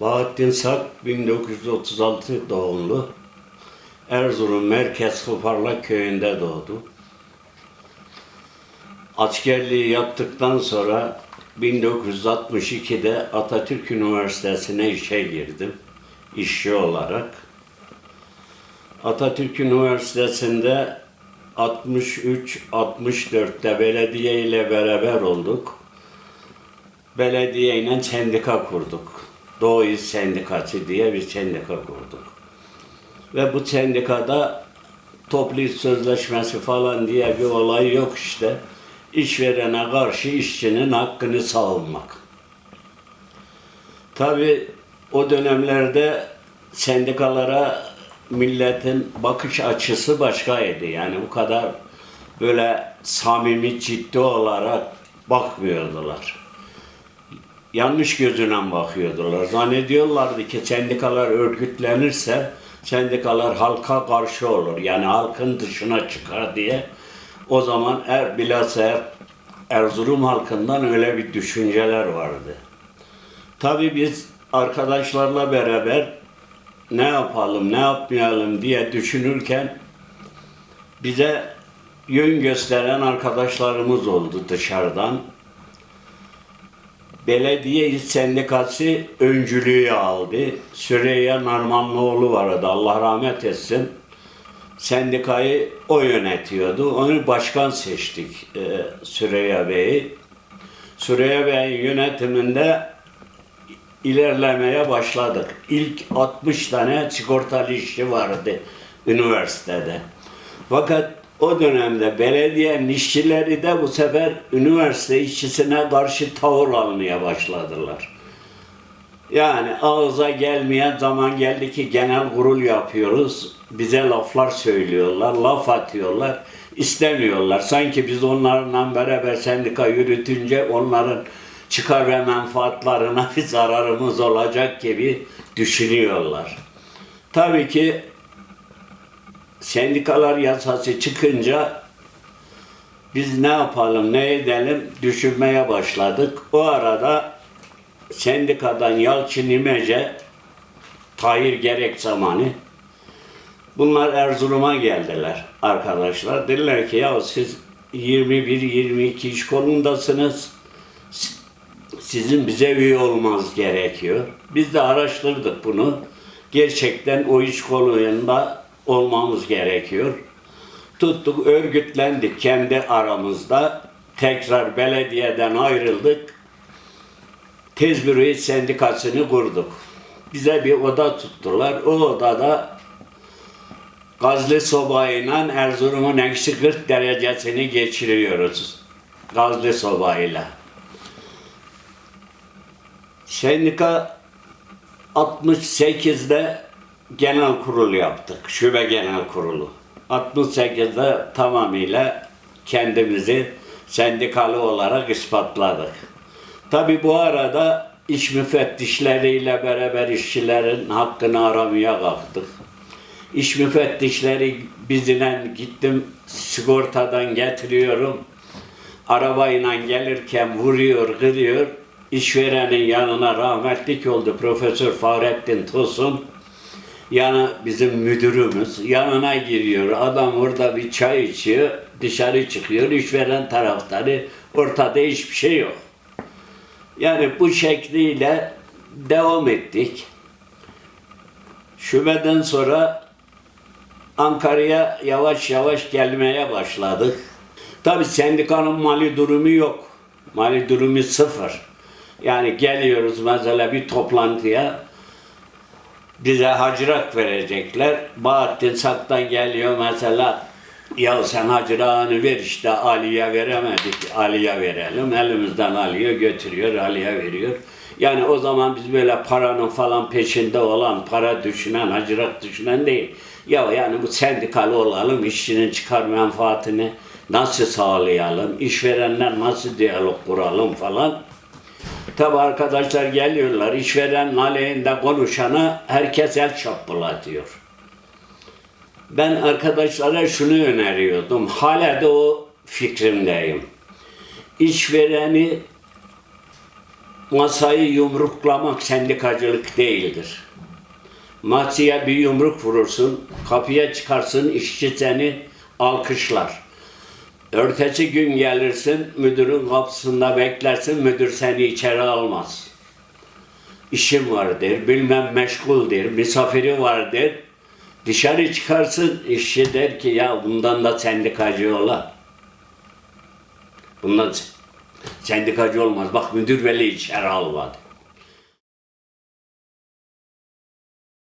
Bahattin Sak 1936 doğumlu. Erzurum Merkez Hoparlak köyünde doğdu. Askerliği yaptıktan sonra 1962'de Atatürk Üniversitesi'ne işe girdim. işçi olarak. Atatürk Üniversitesi'nde 63-64'te belediye ile beraber olduk. Belediye ile sendika kurduk. Doğu İl Sendikası diye bir sendika kurduk. Ve bu sendikada toplu iş sözleşmesi falan diye bir olay yok işte. İşverene karşı işçinin hakkını savunmak. Tabi o dönemlerde sendikalara milletin bakış açısı başkaydı. Yani bu kadar böyle samimi ciddi olarak bakmıyordular. Yanlış gözüyle bakıyordular. Zannediyorlardı ki sendikalar örgütlenirse sendikalar halka karşı olur. Yani halkın dışına çıkar diye. O zaman er, bilhassa Erzurum halkından öyle bir düşünceler vardı. Tabii biz arkadaşlarla beraber ne yapalım, ne yapmayalım diye düşünürken bize yön gösteren arkadaşlarımız oldu dışarıdan. Belediye İş Sendikası öncülüğü aldı. Süreyya Narmanlıoğlu vardı, Allah rahmet etsin. Sendikayı o yönetiyordu. Onu başkan seçtik e, Süreyya Bey'i. Süreyya Bey'in yönetiminde ilerlemeye başladık. İlk 60 tane sigortalı işçi vardı üniversitede. Fakat o dönemde belediye işçileri de bu sefer üniversite işçisine karşı tavır almaya başladılar. Yani ağza gelmeyen zaman geldi ki genel kurul yapıyoruz. Bize laflar söylüyorlar, laf atıyorlar. istemiyorlar. Sanki biz onlarla beraber sendika yürütünce onların çıkar ve menfaatlarına bir zararımız olacak gibi düşünüyorlar. Tabii ki sendikalar yasası çıkınca biz ne yapalım, ne edelim düşünmeye başladık. O arada sendikadan Yalçın İmece, Tahir Gerek zamanı bunlar Erzurum'a geldiler arkadaşlar. Dediler ki ya siz 21-22 iş kolundasınız. Sizin bize üye olmanız gerekiyor. Biz de araştırdık bunu. Gerçekten o iş kolunda olmamız gerekiyor. Tuttuk, örgütlendik kendi aramızda. Tekrar belediyeden ayrıldık. Tezbürü Sendikası'nı kurduk. Bize bir oda tuttular. O odada gazlı sobayla Erzurum'un eksi 40 derecesini geçiriyoruz. Gazlı sobayla. Sendika 68'de genel kurul yaptık. Şube genel kurulu. 68'de tamamıyla kendimizi sendikalı olarak ispatladık. Tabi bu arada iş müfettişleriyle beraber işçilerin hakkını aramaya kalktık. İş müfettişleri bizden gittim sigortadan getiriyorum. Arabayla gelirken vuruyor, kırıyor. İşverenin yanına rahmetlik oldu Profesör Fahrettin Tosun. Yani bizim müdürümüz yanına giriyor. Adam orada bir çay içiyor. Dışarı çıkıyor. İşveren taraftarı ortada hiçbir şey yok. Yani bu şekliyle devam ettik. Şubeden sonra Ankara'ya yavaş yavaş gelmeye başladık. Tabi sendikanın mali durumu yok. Mali durumu sıfır. Yani geliyoruz mesela bir toplantıya bize hacırak verecekler. Bahattin Sak'tan geliyor mesela ya sen hacırağını ver işte Ali'ye veremedik. Ali'ye verelim. Elimizden alıyor götürüyor Ali'ye veriyor. Yani o zaman biz böyle paranın falan peşinde olan, para düşünen, hacırak düşünen değil. Ya yani bu sendikalı olalım, işçinin çıkar menfaatini nasıl sağlayalım, işverenler nasıl diyalog kuralım falan. Tabi arkadaşlar geliyorlar, işveren aleyhinde konuşana herkes el çapılatıyor. Ben arkadaşlara şunu öneriyordum, hala da o fikrimdeyim. İşvereni masayı yumruklamak sendikacılık değildir. Masaya bir yumruk vurursun, kapıya çıkarsın, işçi seni alkışlar. Ertesi gün gelirsin, müdürün kapısında beklersin, müdür seni içeri almaz. İşim vardır, bilmem meşguldür, misafiri vardır. Dışarı çıkarsın, işçi der ki ya bundan da sendikacı ola. Bundan sendikacı olmaz. Bak müdür beni içeri almadı.